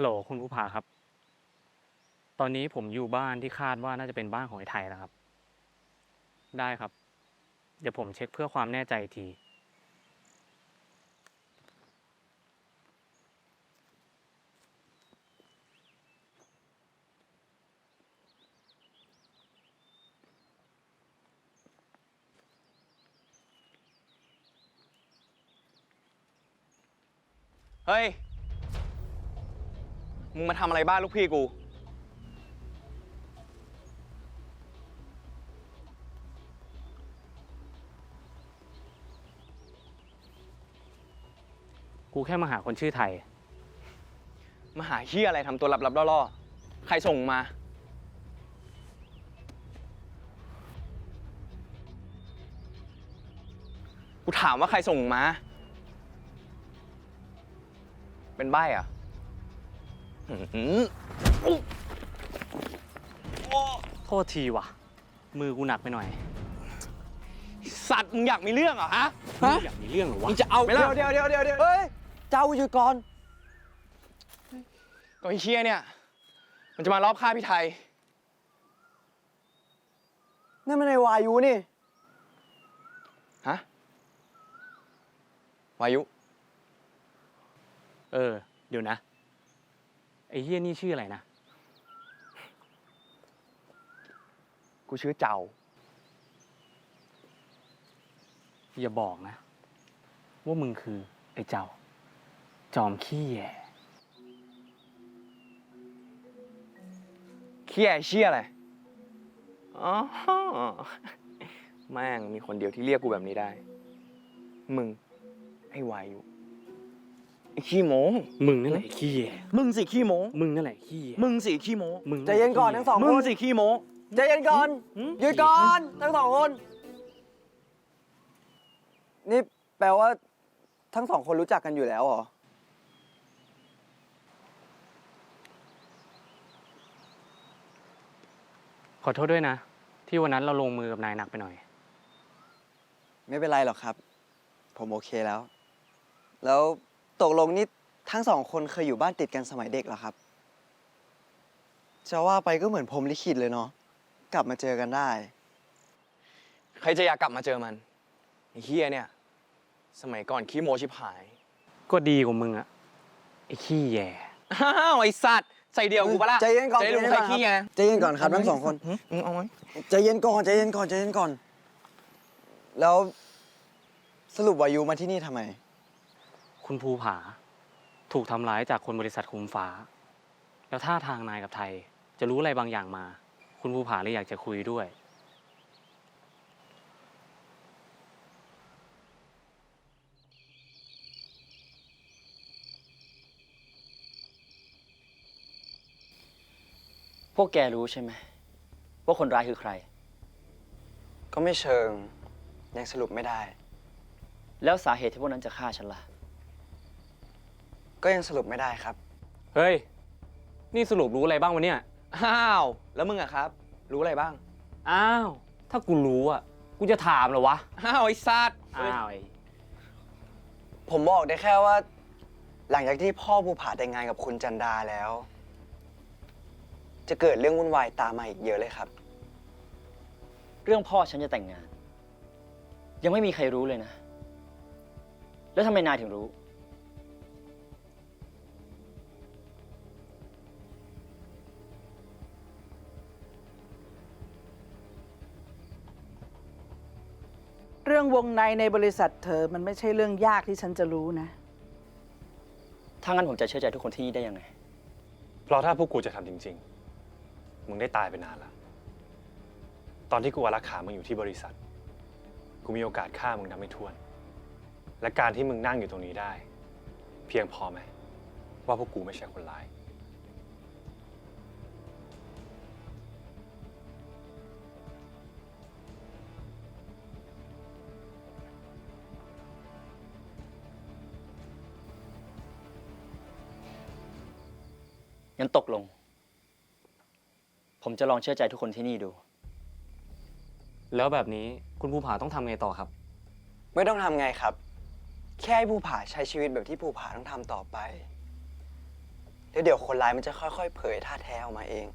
ฮัลโหลคุณผู้ผาครับ ตอนนี้ผมอยู่บ้านที่คาดว่าน่าจะเป็นบ้านของไอ้ไทยแล้วครับ ได้ครับ เดี๋ยวผมเช็คเพื่อความแน่ใจอีกที เฮ้ย มึงมาทำอะไรบ้านลูกพี่กู กูแค่มาหาคนชื่อไทย มาหาเฮียอะไรทำตัวลับๆล่อๆ ใครส่งมา กูถามว่าใครส่งมา เป็นใบ้เหรอะหือ โทษทีว่ะ มือกูหนักไปหน่อย สัตว์มึงอยากมีเรื่องเหรอฮะไม่อยากมีเรื่องเหรอวะมึงจะเอาไหมล่ะเดี๋ยวเดี๋ยวเดี๋ยวเดี๋ยวเฮ้ยเจ้าหยุดก่อนก็ไอ้เฮียเนี่ย มันจะมารอบฆ่าพี่ไทยนั่นมันในวายุนี่ฮะวายุ เออ เดี๋ยวนะ ไอ้เฮียนี่ชื่ออะไรนะ กูชื่อเจ้า อย่าบอกนะ ว่ามึงคือไอ้เจ้า จอมขี้แย่เขี้ยเชี่ยอะไรอ๋อแม่งมีคนเดียวที่เรียกกูแบบนี้ได้ มึง ไอ้วายุไอ้ ขี้โม้มึงนั่นแหละไอ้ขี้แย่มึงสิขี้โม้มึงนั่นแหละขี้แย่ มึงสิขี้โม้มึงใจเย็นก่อนทั้งสองมึคงนสิขี้โม้ใจเย็นก่อนหืมหยุดก่อนทั้งสองคน นี่แปลว่า ทั้งสองคนรู้จักกันอยู่แล้วเหรอ ขอโทษด้วยนะ ที่วันนั้นเราลงมือกับนายหนักไปหน่อย ไม่เป็นไรหรอกครับ ผมโอเคแล้ว แล้ว ตกลงนี่ทั้งสองคนเคยอยู่บ้านติดกันสมัยเด็กเหรอครับ จะว่าไปก็เหมือนพรหมลิขิตเลยเนาะ กลับมาเจอกันได้ ใครจะอยากกลับมาเจอมันไอ้เฮียเนี่ย สมัยก่อนขี้โม้ชิบหาย ก็ดีกว่ามึงอะไอ้ขี้แย่ อ้าวไอ้สัตว์ใส่เดียวกูปะล่ะใจเย็นก่อนจะได้รู้ใครขี้ไงใจเย็นก่อนครับทั้งสองคนหึมึงเอาไหมใจเย็นก่อนใจเย็นก่อนใจเย็นก่อน แล้วสรุปวายุมาที่นี่ทำไม คุณภูผา ถูกทำร้ายจากคนบริษัทคุมฟ้า แล้วท่าทางนายกับไทย จะรู้อะไรบางอย่างมา คุณภูผาเลยอยากจะคุยด้วย พวกแกรู้ใช่ไหมว่าคนร้ายคือใคร ก็ไม่เชิง ยังสรุปไม่ได้ แล้วสาเหตุที่พวกนั้นจะฆ่าฉันล่ะ ก็ยังสรุปไม่ได้ครับ เฮ้ย นี่สรุปรู้อะไรบ้างวะเนี่ย อ้าว แล้วมึงอะครับ รู้อะไรบ้าง อ้าว ถ้ากูรู้อะกูจะถามเหรอวะ อ้าวไอ้สัตว์อ้าวไอ้ผมบอกได้แค่ว่า หลังจากที่พ่อภูผาแต่งงานกับคุณจันดาแล้ว จะเกิดเรื่องวุ่นวายตามมาอีกเยอะเลยครับ เรื่องพ่อฉันจะแต่งงาน ยังไม่มีใครรู้เลยนะ แล้วทำไมนายถึงรู้ เรื่องวงในในบริษัทเธอมันไม่ใช่เรื่องยากที่ฉันจะรู้นะ ถ้างั้นผมจะเชื่อใจทุกคนที่นี่ได้ยังไง เพราะถ้าพวกกูจะทำจริง ๆ มึงได้ตายไปนานแล้วตอนที่กูอารักขามึงอยู่ที่บริษัท กูมีโอกาสฆ่ามึงนับไม่ถ้วน และการที่มึงนั่งอยู่ตรงนี้ได้ เพียงพอไหมว่าพวกกูไม่ใช่คนร้าย งั้นตกลง ผมจะลองเชื่อใจทุกคนที่นี่ดู แล้วแบบนี้คุณภูผาต้องทำไงต่อครับ ไม่ต้องทำไงครับ แค่ให้ภูผาใช้ชีวิตแบบที่ภูผาต้องทำต่อไป แล้วเดี๋ยวคนร้ายมันจะค่อยๆ เผยท่าแท้ออกมาเอง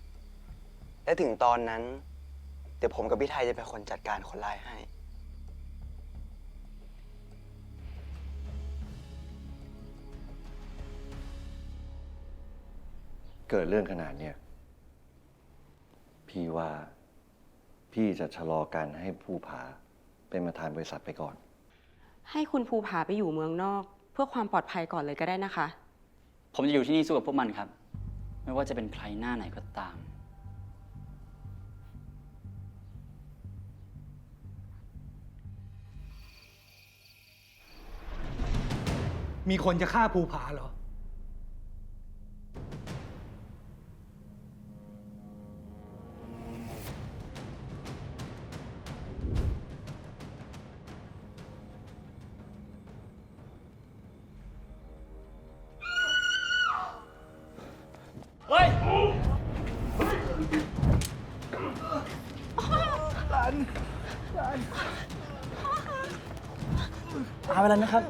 และถึงตอนนั้น เดี๋ยวผมกับพี่ไทยจะเป็นคนจัดการคนร้ายให้ เกิดเรื่องขนาดเนี้ยพี่ว่า พี่จะชะลอการให้ผู้ผาเป็นประธานบริษัทไปก่อน ให้คุณภูผาไปอยู่เมืองนอก เพื่อความปลอดภัยก่อนเลยก็ได้นะคะ ผมจะอยู่ที่นี่สู้กับพวกมันครับ ไม่ว่าจะเป็นใครหน้าไหนก็ตาม มีคนจะฆ่าภูผาเหรอ ไปแล้วนะครับ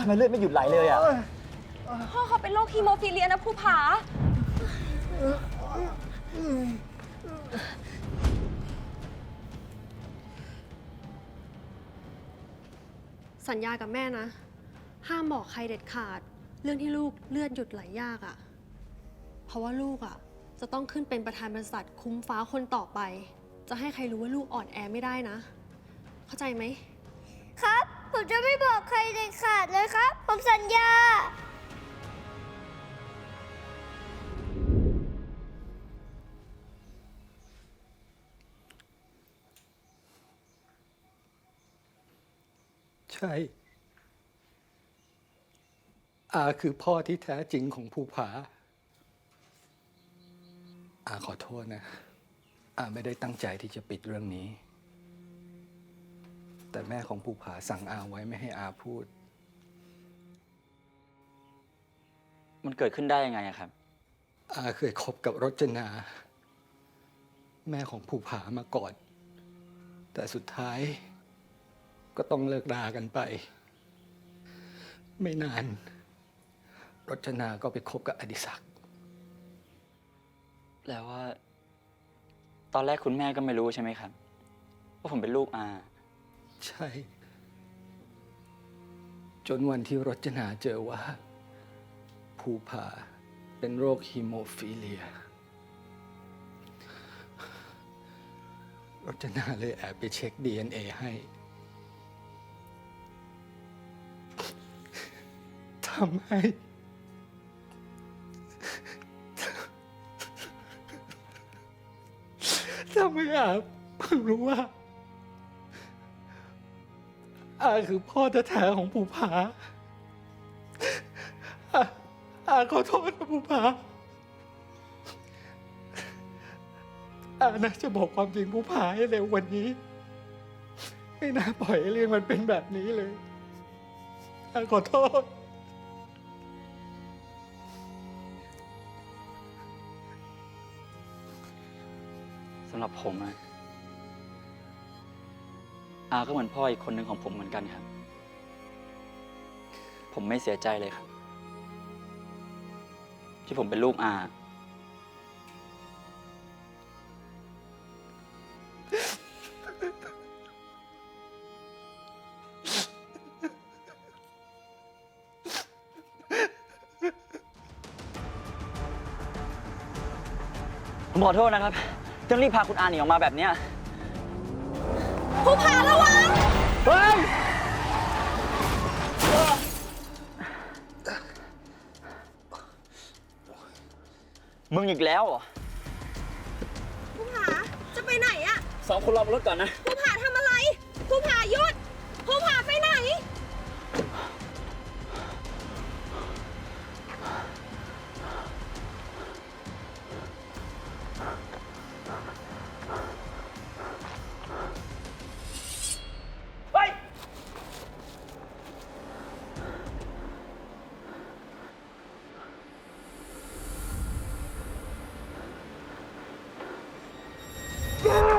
ทำไมเลือดไม่หยุดไหลเลยอะ พ่อเขาเป็นโรคฮีโมฟิเลียนะภูผา สัญญากับแม่นะ ห้ามบอกใครเด็ดขาด เรื่องที่ลูกเลือดหยุดไหลยากอะ่ะ เพราะว่าลูกอะ่ะ จะต้องขึ้นเป็นประธานบริษัทคุ้มฟ้าคนต่อไป จะให้ใครรู้ว่าลูกอ่อนแอไม่ได้นะ เข้าใจไหม ครับ ผมจะไม่บอกใครเด็ดขาดเลยครับ ผมสัญญา ใช่ อาคือพ่อที่แท้จริงของภูผา อาขอโทษนะ อาไม่ได้ตั้งใจที่จะปิดเรื่องนี้ แต่แม่ของภูผาสั่งอาไว้ไม่ให้อาพูด มันเกิดขึ้นได้ยังไงอะครับ อาเคยคบกับรจนา แม่ของภูผามาก่อน แต่สุดท้าย ก็ต้องเลิกรากันไป ไม่นาน รจนาก็ไปคบกับอดิศักดิ์แล้วว่า ตอนแรกคุณแม่ก็ไม่รู้ใช่ไหมครับ ว่าผมเป็นลูกอา ใช่ จนวันที่รจนาเจอว่า ภูผาเป็นโรคฮีโมฟิเลีย รจนาเลยแอบไปเช็ค DNA ให้ ทำให้ทำให้อาเพิ่งรู้ว่า อาคือพ่อแท้ๆของภูผาอาอาขอโทษนะภูผาอาน่าจะบอกความจริงภูผาให้เร็ววันนี้ ไม่น่าปล่อยให้เรื่องมันเป็นแบบนี้เลยอาขอโทษ สำหรับผมอะ อาก็เหมือนพ่ออีกคนหนึ่งของผมเหมือนกันครับ ผมไม่เสียใจเลยครับ ที่ผมเป็นลูกอา ผมขอโทษนะครับต้องรีบพาคุณอาหนีออกมาแบบเนี้ย ภูผาระวัง เฮ้ย มึงอีกแล้วเหรอภูผา จะไปไหนอะสองคนรอบนรถก่อนนะ ภูผาทำอะไร ภูผาหยุด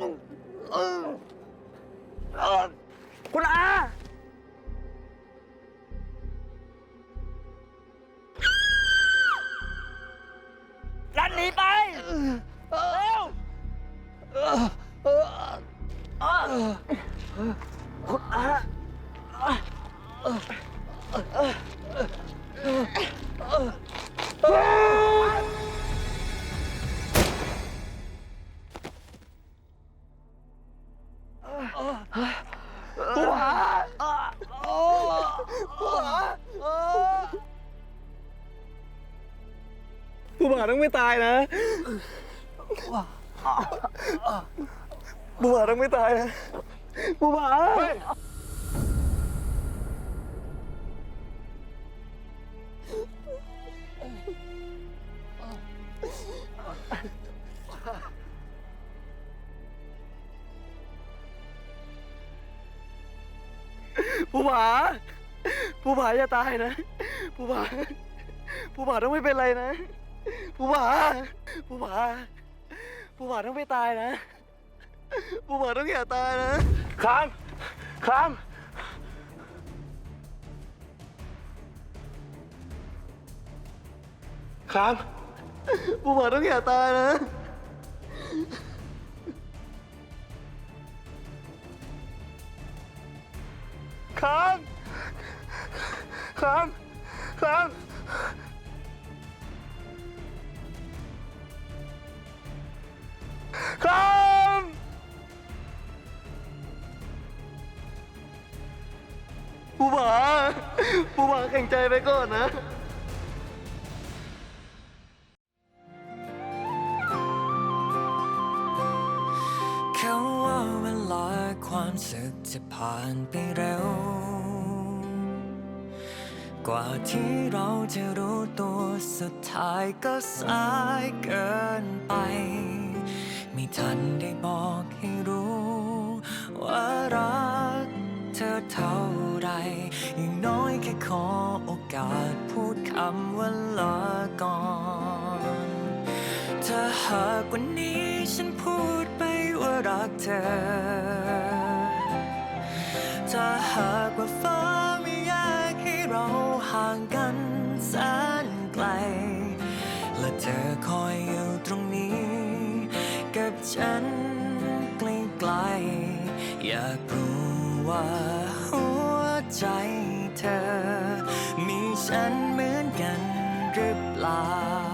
คุณอา รันหนีไป เร็ว คุณอา ผู้หาต้องไม่ตายนะผู้หาผู้ผาผู้ผาอย่าตายนะผู้ผาผู้ผาต้องไม่เป็นไรนะผู้ผาผู้ผา ผู้ผาต้องไม่ตายนะผู้ผาต้องอย่าตายนะครามครามครามผู้ผาต้องอย่าตายนะครามครามคราม ใจไปก่อนนะเขาว่าเวลาความสึกจะผ่านไปเร็ว กว่าที่เราจะรู้ตัวสุดท้ายก็สายเกินไป ไม่ทันได้บอกให้รู้ว่ารัก ธอเท่าไรอย่างน้อยแค่ขอโอกาสพูดคำว่าลาก่อนถ้าหากวันนี้ฉันพูดไปว่ารักเธอ ถ้าหากว่าฟ้าไม่อยากให้เราห่างกันแสนไกล และเธอคอยอยู่ตรงนี้ กับฉันใกลๆอยากรู้ ว่าหัวใจเธอ มีฉันเหมือนกันหรือเปล่า